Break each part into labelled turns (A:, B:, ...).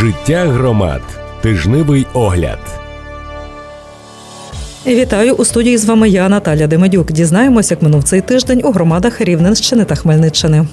A: Життя громад. Тижневий огляд.
B: Вітаю у студії з вами я, Наталя Демедюк. Дізнаємось, як минув цей тиждень у громадах Рівненщини та Хмельниччини.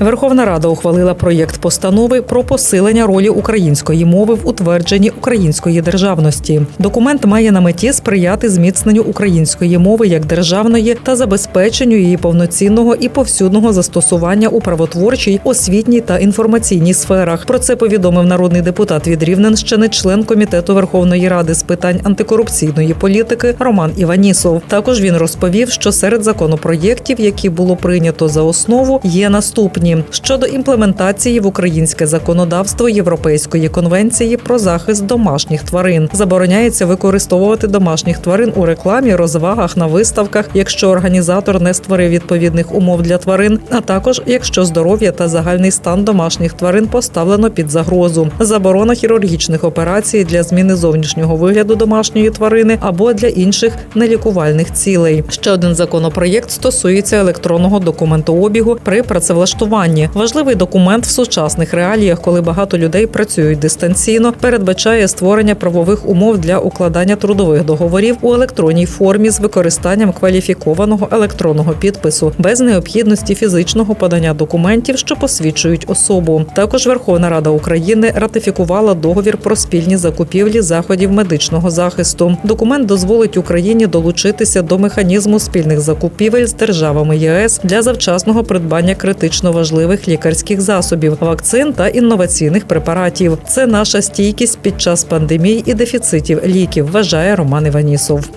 B: Верховна Рада ухвалила проєкт постанови про посилення ролі української мови в утвердженні української державності. Документ має на меті сприяти зміцненню української мови як державної та забезпеченню її повноцінного і повсюдного застосування у правотворчій, освітній та інформаційній сферах. Про це повідомив народний депутат від Рівненщини, член комітету Верховної Ради з питань антикорупційної політики Роман Іванісов. Також він розповів, що серед законопроєктів, які було прийнято за основу, є наступні щодо імплементації в українське законодавство Європейської конвенції про захист домашніх тварин. Забороняється використовувати домашніх тварин у рекламі, розвагах на виставках, якщо організатор не створив відповідних умов для тварин, а також якщо здоров'я та загальний стан домашніх тварин поставлено під загрозу. Заборона хірургічних операцій для зміни зовнішнього вигляду домашньої тварини або для інших нелікувальних цілей. Ще один законопроєкт стосується електронного документообігу при працевлаштуванні. Важливий документ в сучасних реаліях, коли багато людей працюють дистанційно, передбачає створення правових умов для укладання трудових договорів у електронній формі з використанням кваліфікованого електронного підпису без необхідності фізичного подання документів, що посвідчують особу. Також Верховна Рада України ратифікувала договір про спільні закупівлі заходів медичного захисту. Документ дозволить Україні долучитися до механізму спільних закупівель з державами ЄС для завчасного придбання критично важливих лікарських засобів, вакцин та інноваційних препаратів. Це наша стійкість під час пандемій і дефіцитів ліків, вважає Роман Іванісов.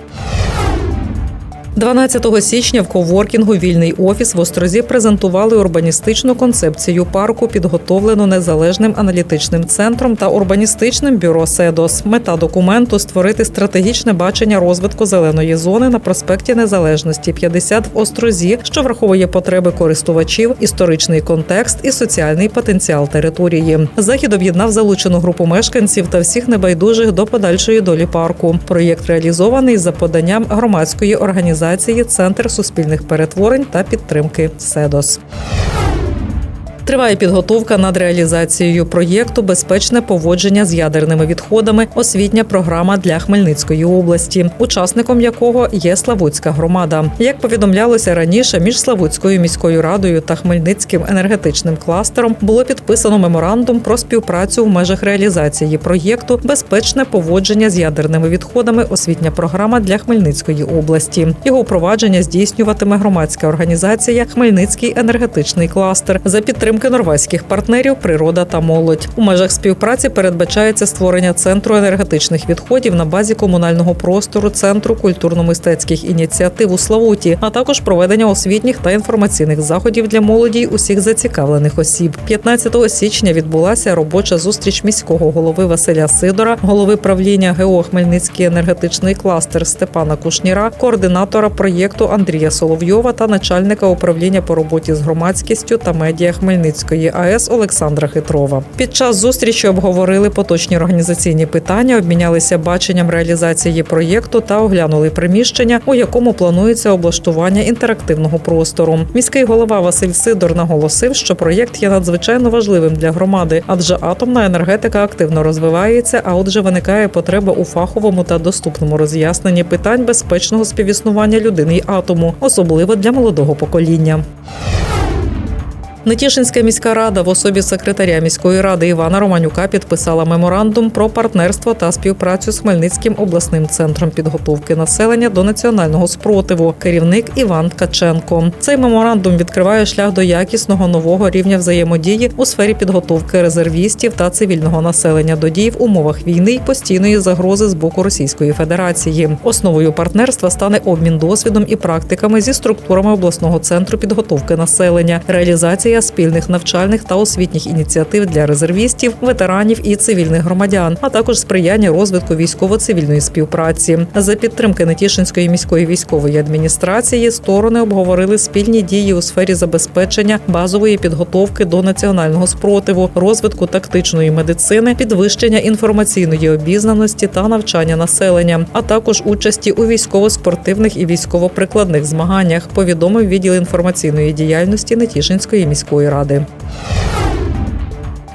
B: 12 січня в коворкінгу Вільний офіс в Острозі презентували урбаністичну концепцію парку, підготовлену незалежним аналітичним центром та урбаністичним бюро Седос. Мета документу створити стратегічне бачення розвитку зеленої зони на проспекті Незалежності 50 в Острозі, що враховує потреби користувачів, історичний контекст і соціальний потенціал території. Захід об'єднав залучену групу мешканців та всіх небайдужих до подальшої долі парку. Проєкт реалізований за поданням громадської організації організації Центр суспільних перетворень та підтримки СЕДОС. Триває підготовка над реалізацією проєкту Безпечне поводження з ядерними відходами. Освітня програма для Хмельницької області, учасником якого є Славутська громада. Як повідомлялося раніше, між Славутською міською радою та Хмельницьким енергетичним кластером було підписано меморандум про співпрацю в межах реалізації проєкту Безпечне поводження з ядерними відходами. Освітня програма для Хмельницької області. Його впровадження здійснюватиме громадська організація Хмельницький енергетичний кластер за підтримки підтримки норвезьких партнерів, природа та молодь. У межах співпраці передбачається створення центру енергетичних відходів на базі комунального простору центру культурно-мистецьких ініціатив у Славуті, а також проведення освітніх та інформаційних заходів для молоді й усіх зацікавлених осіб. 15 січня відбулася робоча зустріч міського голови Василя Сидора, голови правління ГО Хмельницький енергетичний кластер Степана Кушніра, координатора проєкту Андрія Соловйова та начальника управління по роботі з громадськістю та медіа Хмельницького Хмельницької АЕС Олександра Хитрова. Під час зустрічі обговорили поточні організаційні питання, обмінялися баченням реалізації проєкту та оглянули приміщення, у якому планується облаштування інтерактивного простору. Міський голова Василь Сидор наголосив, що проєкт є надзвичайно важливим для громади, адже атомна енергетика активно розвивається. А отже, виникає потреба у фаховому та доступному роз'ясненні питань безпечного співіснування людини й атому, особливо для молодого покоління. Нетішинська міська рада в особі секретаря міської ради Івана Романюка підписала меморандум про партнерство та співпрацю з Хмельницьким обласним центром підготовки населення до національного спротиву. Керівник Іван Ткаченко. Цей меморандум відкриває шлях до якісного нового рівня взаємодії у сфері підготовки резервістів та цивільного населення до дій в умовах війни й постійної загрози з боку Російської Федерації. Основою партнерства стане обмін досвідом і практиками зі структурами обласного центру підготовки населення, реалізація реалізація спільних навчальних та освітніх ініціатив для резервістів, ветеранів і цивільних громадян, а також сприяння розвитку військово-цивільної співпраці. За підтримки Нетішинської міської військової адміністрації сторони обговорили спільні дії у сфері забезпечення базової підготовки до національного спротиву, розвитку тактичної медицини, підвищення інформаційної обізнаності та навчання населення, а також участі у військово-спортивних і військово-прикладних змаганнях. Повідомив відділ інформаційної діяльності Нетішинської міської міської ради.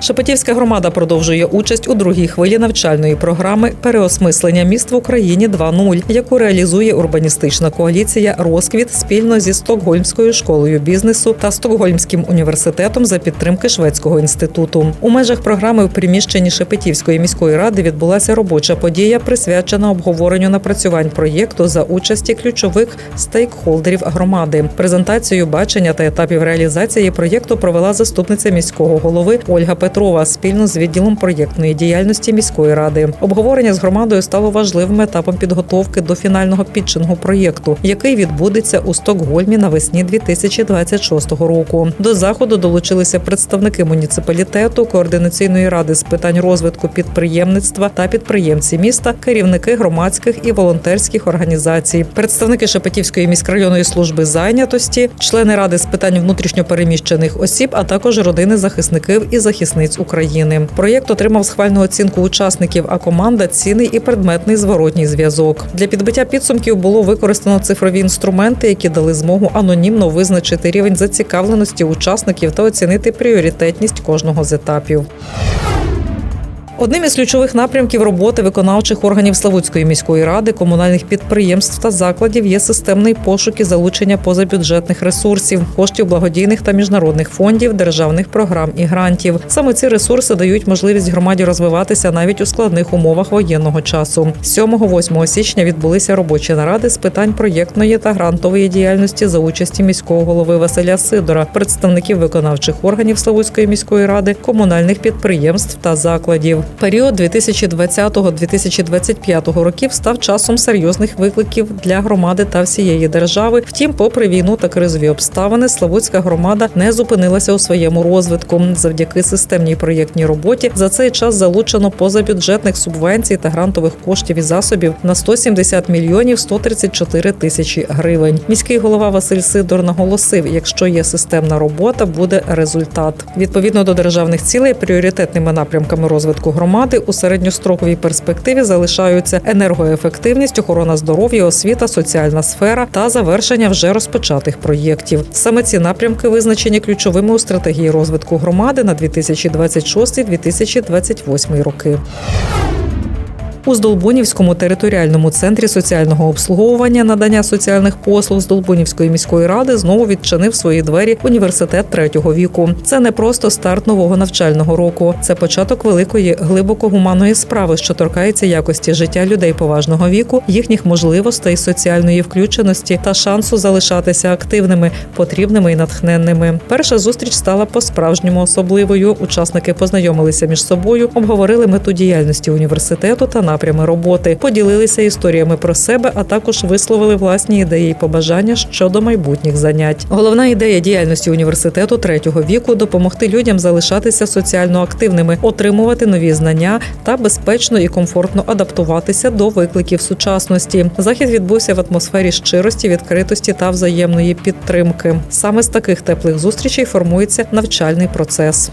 B: Шепетівська громада продовжує участь у другій хвилі навчальної програми переосмислення міст в Україні 2.0, яку реалізує урбаністична коаліція Розквіт спільно зі Стокгольмською школою бізнесу та Стокгольмським університетом за підтримки шведського інституту. У межах програми в приміщенні Шепетівської міської ради відбулася робоча подія, присвячена обговоренню напрацювань проєкту за участі ключових стейкхолдерів громади. Презентацію бачення та етапів реалізації проєкту провела заступниця міського голови Ольга Петрова спільно з відділом проєктної діяльності міської ради. Обговорення з громадою стало важливим етапом підготовки до фінального підчингу проєкту, який відбудеться у Стокгольмі навесні 2026 року. До заходу долучилися представники муніципалітету, координаційної ради з питань розвитку підприємництва та підприємці міста, керівники громадських і волонтерських організацій, представники Шепетівської міськрайонної служби зайнятості, члени ради з питань внутрішньопереміщених осіб, а також родини захисників і захисниць України. Проєкт отримав схвальну оцінку учасників, а команда цінний і предметний зворотній зв'язок. Для підбиття підсумків було використано цифрові інструменти, які дали змогу анонімно визначити рівень зацікавленості учасників та оцінити пріоритетність кожного з етапів. Одним із ключових напрямків роботи виконавчих органів Славутської міської ради, комунальних підприємств та закладів є системний пошук і залучення позабюджетних ресурсів, коштів благодійних та міжнародних фондів, державних програм і грантів. Саме ці ресурси дають можливість громаді розвиватися навіть у складних умовах воєнного часу. 7-8 січня відбулися робочі наради з питань проєктної та грантової діяльності за участі міського голови Василя Сидора, представників виконавчих органів Славутської міської ради, комунальних підприємств та закладів. Період 2020-2025 років став часом серйозних викликів для громади та всієї держави. Втім, попри війну та кризові обставини, Славутська громада не зупинилася у своєму розвитку. Завдяки системній проєктній роботі за цей час залучено позабюджетних субвенцій та грантових коштів і засобів на 170 мільйонів 134 тисячі гривень. Міський голова Василь Сидор наголосив: якщо є системна робота, буде результат. Відповідно до державних цілей, пріоритетними напрямками розвитку громади у середньостроковій перспективі залишаються енергоефективність, охорона здоров'я, освіта, соціальна сфера та завершення вже розпочатих проєктів. Саме ці напрямки визначені ключовими у стратегії розвитку громади на 2026-2028 роки. У Здолбунівському територіальному центрі соціального обслуговування надання соціальних послуг Здолбунівської міської ради знову відчинив свої двері університет третього віку. Це не просто старт нового навчального року, це початок великої глибоко гуманної справи, що торкається якості життя людей поважного віку, їхніх можливостей, соціальної включеності та шансу залишатися активними, потрібними і натхненними. Перша зустріч стала по-справжньому особливою. Учасники познайомилися між собою, обговорили мету діяльності університету та напрями роботи, поділилися історіями про себе, а також висловили власні ідеї і побажання щодо майбутніх занять. Головна ідея діяльності університету третього віку допомогти людям залишатися соціально активними, отримувати нові знання та безпечно і комфортно адаптуватися до викликів сучасності. Захід відбувся в атмосфері щирості, відкритості та взаємної підтримки. Саме з таких теплих зустрічей формується навчальний процес.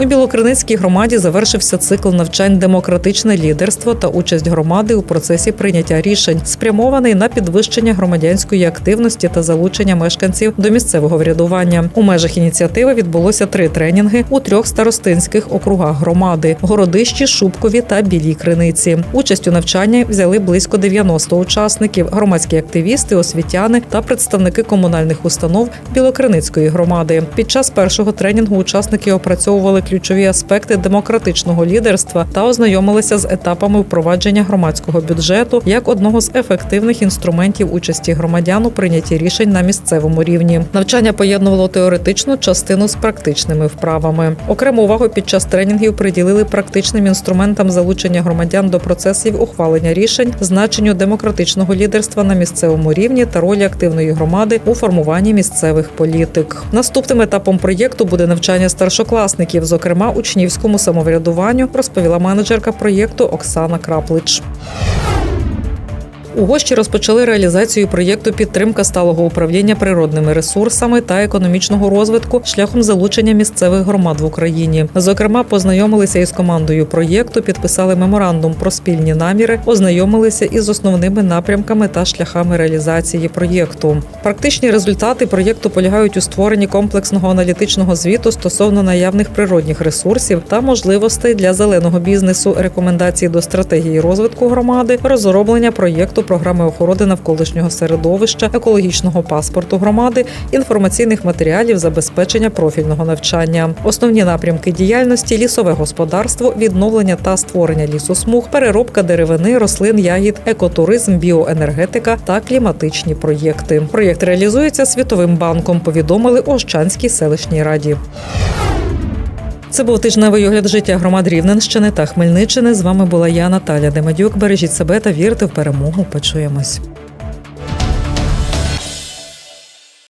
B: У Білокриницькій громаді завершився цикл навчань демократичне лідерство та участь громади у процесі прийняття рішень, спрямований на підвищення громадянської активності та залучення мешканців до місцевого врядування. У межах ініціативи відбулося три тренінги у трьох старостинських округах громади: Городищі, Шубкові та Білій Криниці. Участь у навчанні взяли близько 90 учасників, громадські активісти, освітяни та представники комунальних установ Білокриницької громади. Під час першого тренінгу учасники опрацьовували ключові аспекти демократичного лідерства та ознайомилися з етапами впровадження громадського бюджету як одного з ефективних інструментів участі громадян у прийнятті рішень на місцевому рівні. Навчання поєднувало теоретичну частину з практичними вправами. Окрему увагу під час тренінгів приділили практичним інструментам залучення громадян до процесів ухвалення рішень, значенню демократичного лідерства на місцевому рівні та ролі активної громади у формуванні місцевих політик. Наступним етапом проєкту буде навчання старшокласників, зокрема учнівському самоврядуванню, розповіла менеджерка проєкту Оксана Краплич. У гощі розпочали реалізацію проєкту підтримка сталого управління природними ресурсами та економічного розвитку шляхом залучення місцевих громад в Україні. Зокрема, познайомилися із командою проєкту, підписали меморандум про спільні наміри, ознайомилися із основними напрямками та шляхами реалізації проєкту. Практичні результати проєкту полягають у створенні комплексного аналітичного звіту стосовно наявних природних ресурсів та можливостей для зеленого бізнесу, рекомендації до стратегії розвитку громади, розроблення проєкту програми охорони навколишнього середовища, екологічного паспорту громади, інформаційних матеріалів, забезпечення профільного навчання. Основні напрямки діяльності лісове господарство, відновлення та створення лісосмуг, переробка деревини, рослин, ягід, екотуризм, біоенергетика та кліматичні проєкти. Проєкт реалізується Світовим банком. Повідомили Ощанській селищній раді. Це був тижневий огляд життя громад Рівненщини та Хмельниччини. З вами була я, Наталя Демадюк. Бережіть себе та вірте в перемогу. Почуємось.